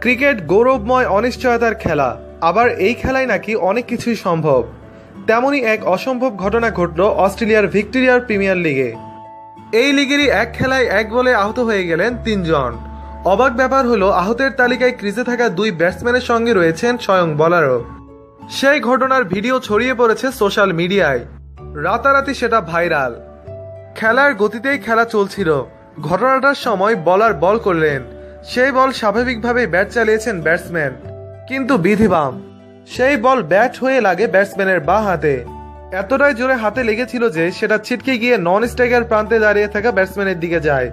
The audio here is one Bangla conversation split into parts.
ক্রিকেট গৌরবময় অনিশ্চয়তার খেলা। আবার এই খেলায় নাকি অনেক কিছুই সম্ভব। তেমনই এক অসম্ভব ঘটনা ঘটল অস্ট্রেলিয়ার ভিক্টোরিয়ার প্রিমিয়ার লিগে। এই লিগেরই এক খেলায় এক বলে আহত হয়ে গেলেন তিনজন। অবাক ব্যাপার হলো, আহতের তালিকায় ক্রিজে থাকা দুই ব্যাটসম্যানের সঙ্গে রয়েছেন স্বয়ং বলারও। সেই ঘটনার ভিডিও ছড়িয়ে পড়েছে সোশ্যাল মিডিয়ায়। রাতারাতি সেটা ভাইরাল। খেলার গতিতেই খেলা চলছিল। ঘটনাটার সময় বলার বল করলেন। সেই বল স্বাভাবিকভাবে ব্যাট চালিয়েছেন ব্যাটসম্যান। কিন্তু বিধিবাম, সেই বল ব্যাট হয়ে লাগে ব্যাটসম্যানের বাঁ হাতে। এতটাই জোরে হাতে লেগেছিল যে সেটা ছিটকে গিয়ে নন স্ট্রাইকার প্রান্তে দাঁড়িয়ে থাকা ব্যাটসম্যানের দিকে যায়।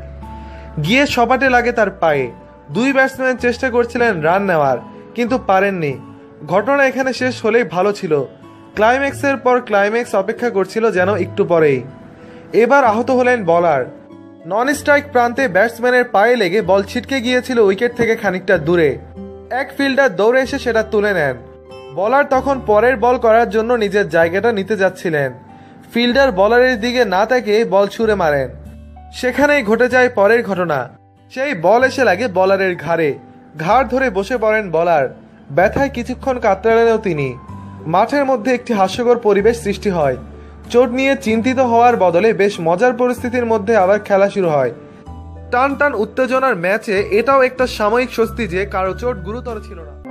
গিয়ে সপাটে লাগে তার পায়ে। দুই ব্যাটসম্যান চেষ্টা করছিলেন রান নেওয়ার, কিন্তু পারেননি। ঘটনা এখানে শেষ হলেই ভালো ছিল। ক্লাইম্যাক্সের পর ক্লাইম্যাক্স অপেক্ষা করছিল যেন একটু পরেই। এবার আহত হলেন বলার। নন স্ট্রাইক প্রান্তে ব্যাটসম্যানের পায়ে লেগে বল ছিটকে গিয়েছিল উইকেট থেকে খানিকটা দূরে। এক ফিল্ডার দৌড়ে এসে সেটা তুলে নেন। বলার তখন পরের বল করার জন্য নিজের জায়গাটা নিতে যাচ্ছিলেন। ফিল্ডার বলারের দিকে না তাকিয়ে বল ছুঁড়ে মারেন। সেখানেই ঘটে যায় পরের ঘটনা। সেই বল এসে লাগে বলারের ঘাড়ে। ঘাড় ধরে বসে পড়েন বলার ব্যথায় কিছুক্ষণ কাতরালেনও তিনি। মাঠের মধ্যে একটি হাস্যকর পরিবেশ সৃষ্টি হয়। চোট নিয়ে চিন্তিত হওয়ার বদলে বেশ মজার পরিস্থিতির মধ্যে আবার খেলা শুরু হয়। টান টান উত্তেজনার ম্যাচে এটাও একটা সাময়িক স্বস্তি যে কারও চোট গুরুতর ছিল না।